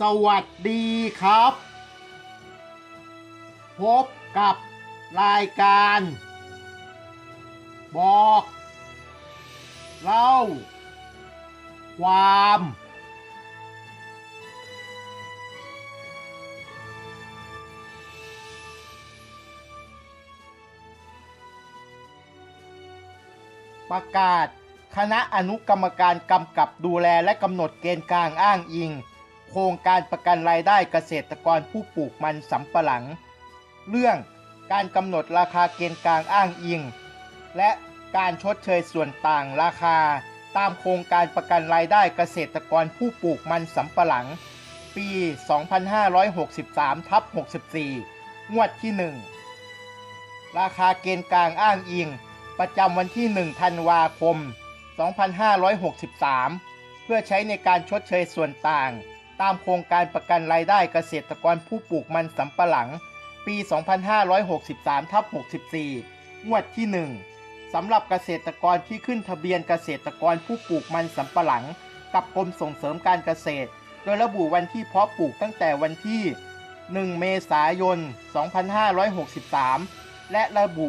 สวัสดีครับ พบกับรายการ บอก เล่า ความ ประกาศคณะอนุกรรมการกำกับดูแลและกำหนดเกณฑ์กลางอ้างอิง ครงการประกันรายได้เกษตรกรผู้ปลูกมันสำปะหลัง เรื่องการกำหนดราคาเกณฑ์กลางอ้างอิง และการชดเชยส่วนต่างราคา ตามโครงการประกันรายได้เกษตรกรผู้ปลูกมันสำปะหลัง ปี 2563ทับ64 งวดที่ 1 ราคาเกณฑ์กลางอ้างอิง ประจำวันที่ 1 ธันวาคม 2563 เพื่อใช้ในการชดเชยส่วนต่าง ตามโครงการประกันรายได้เกษตรกรผู้ปลูกมันสำปะหลัง ปี 2563ทับ64งวดที่ 1สำหรับเกษตรกรที่ขึ้นทะเบียนเกษตรกรผู้ปลูกมันสำปะหลัง กับกรมส่งเสริมการเกษตร โดยระบุวันที่เพาะปลูกตั้งแต่วันที่ 1 เมษายน 2563 และระบุ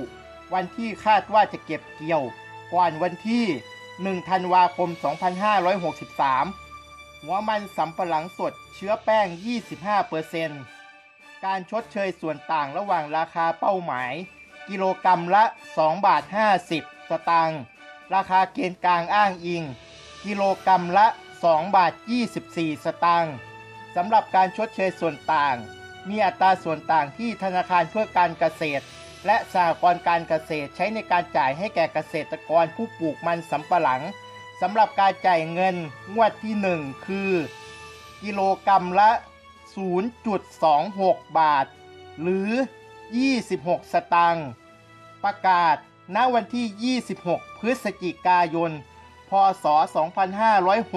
วันที่คาดว่าจะเก็บเกี่ยว ก่อนวันที่ 1 ธันวาคม 2563 หัวมันสำปะหลังสดเชื้อแป้ง 25%การชดเชยส่วนต่างระหว่างราคาเป้าหมาย กิโลกรรัมละ 2 บาท 50 สตางค์ราคาเกณฑ์กลางอ้างอิง กิโลกรรัมละ 2 บาท 24 สตางค์สำหรับการชดเชยส่วนต่าง มีอัตราส่วนต่างที่ธนาคารเพื่อการเกษตร และสหกรณ์การเกษตรใช้ในการจ่ายให้แก่เกษตรกรผู้ปลูกมันสำปะหลัง สำหรับการจ่ายเงินงวดที่ 1 คือ กิโลกรรัมละ 0.26 บาท หรือ 26 สตางค์ประกาศณวันที่ 26 พฤศจิกายน พศ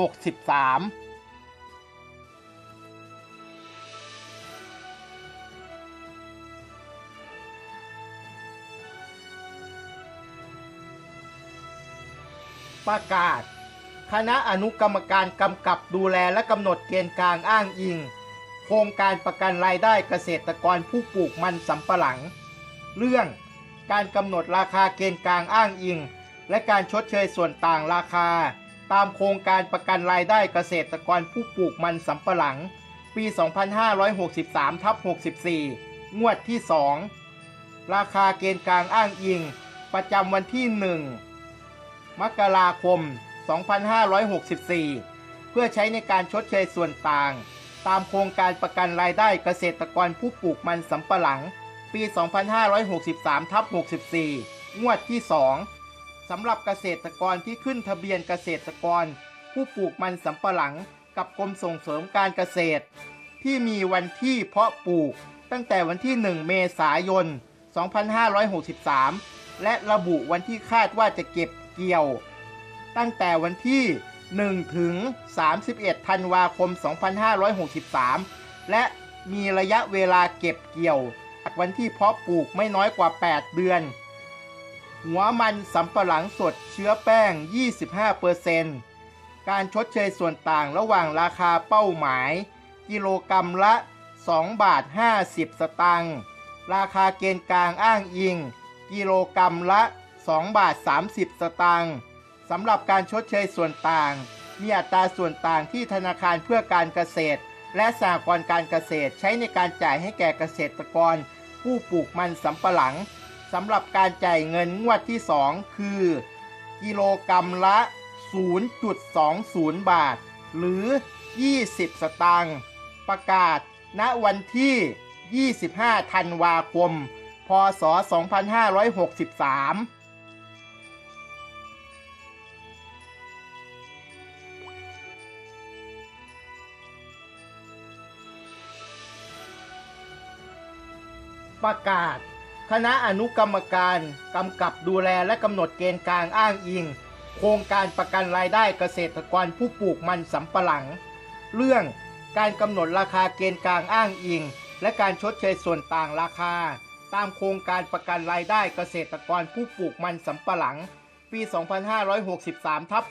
2563 ประกาศ คณะอนุกรรมการกำกับดูแลและกำหนดเกณฑ์กลางอ้างอิง โครงการประกันรายได้เกษตรกรผู้ปลูกมันสำปะหลัง เรื่องการกำหนดราคาเกณฑ์กลางอ้างอิง และการชดเชยส่วนต่างราคา ตามโครงการประกันรายได้เกษตรกรผู้ปลูกมันสำปะหลัง ปี 2563ทับ64 งวดที่ 2 ราคาเกณฑ์กลางอ้างอิง ประจำวันที่ 1 มกราคม 2564 เพื่อใช้ในการชดเชยส่วนต่าง ตามโครงการประกันรายได้เกษตรกรผู้ปลูกมันสำปะหลัง ปี 2563ทับ64 งวดที่ 2สำหรับเกษตรกรที่ขึ้นทะเบียนเกษตรกร ผู้ปลูกมันสำปะหลัง กับกรมส่งเสริมการเกษตร ที่มีวันที่เพาะปลูกตั้งแต่วันที่ 1 เมษายน 2563 และระบุวันที่คาดว่าจะเก็บ เกี่ยว ตั้งแต่วันที่ 1 ถึง 31 ธันวาคม 2563 และมีระยะเวลาเก็บเกี่ยวจากวันที่เพาะปลูกไม่น้อยกว่า 8 เดือน หัวมันสำปะหลังสดเชื้อแป้ง 25%การชดเชยส่วนต่างระหว่างราคาเป้าหมาย กิโลกรรัมละ 2 บาท 50 สตางค์ ราคาเกณฑ์กลางอ้างอิง กิโลกรรัมละ 2 บาท 30 สตางค์สำหรับการชดเชยส่วนต่าง มีอัตราส่วนต่างที่ธนาคารเพื่อการเกษตร และสหกรณ์การเกษตรใช้ในการจ่ายให้แก่เกษตรกร ผู้ปลูกมันสำปะหลังสำหรับการจ่ายเงินงวดที่ 2 คือ กิโลกรรัมละ 0.20 บาท หรือ 20 สตางค์ประกาศ ณวันที่ 25 ธันวาคม พศ 2563 ประกาศ คณะอนุกรรมการกำกับดูแลและกำหนดเกณฑ์กลางอ้างอิง โครงการประกันรายได้เกษตรกรผู้ปลูกมันสำปะหลัง เรื่องการกำหนดราคาเกณฑ์กลางอ้างอิง และการชดเชยส่วนต่างราคา ตามโครงการประกันรายได้เกษตรกรผู้ปลูกมันสำปะหลัง ปี 2563ทับ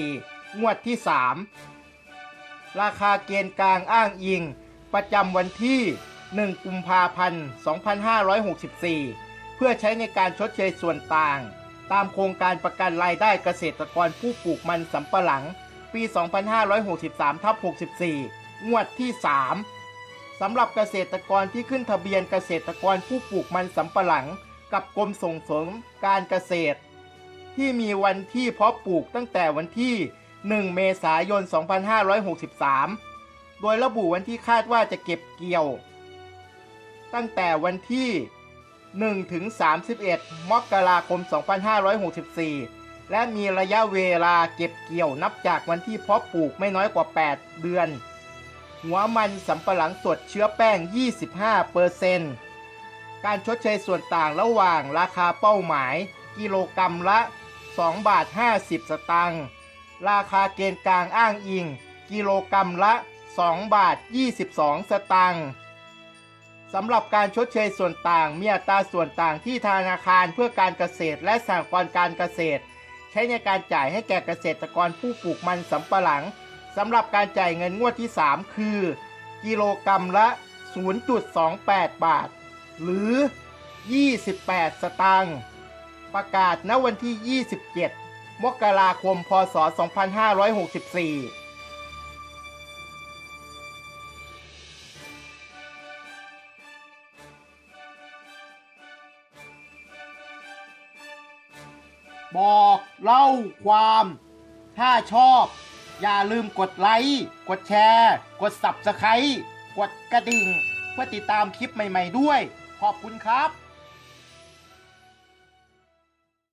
64 งวดที่ 3 ราคาเกณฑ์กลางอ้างอิง ประจำวันที่ 1 กุมภาพันธ์ 2564 เพื่อใช้ในการชดเชยส่วนต่าง ตามโครงการประกันรายได้เกษตรกรผู้ปลูกมันสำปะหลัง ปี 2563ทับ64 งวดที่ 3 สำหรับเกษตรกรที่ขึ้นทะเบียนเกษตรกรผู้ปลูกมันสำปะหลัง กับกรมส่งเสริมการเกษตร ที่มีวันที่เพาะปลูกตั้งแต่วันที่ 1 เมษายน 2563 โดยระบุวันที่คาดว่าจะเก็บเกี่ยว ตั้งแต่วันที่ 1 ถึง 31 มกราคม 2564 และมีระยะเวลาเก็บเกี่ยวนับจากวันที่เพาะปลูกไม่น้อยกว่า 8 เดือน หัวมันสำปะหลังสดเชื้อแป้ง 25เปอร์เซนต์การชดเชยส่วนต่างระหว่างราคาเป้าหมาย กิโลกรรัมละ 2 บาท 50 สตางค์ราคาเกณฑ์กลางอ้างอิง กิโลกรรัมละ 2 บาท 22 สตางค์ สำหรับการชดเชยส่วนต่าง มีอัตราส่วนต่างที่ธนาคารเพื่อการเกษตรและสหกรณ์การเกษตร ใช้ในการจ่ายให้แก่เกษตรกรผู้ปลูกมันสำปะหลังสำหรับการจ่ายเงินงวดที่ 3 คือ กิโลกรรัมละ 0.28 บาท หรือ 28 สตางค์ประกาศณวันที่ 27 มกราคม พศ 2564 บอกเล่าความ ถ้าชอบ อย่าลืมกดไลค์ กดแชร์ กด Subscribe กดกระดิ่ง เพื่อติดตามคลิปใหม่ ๆ ด้วย ขอบคุณครับ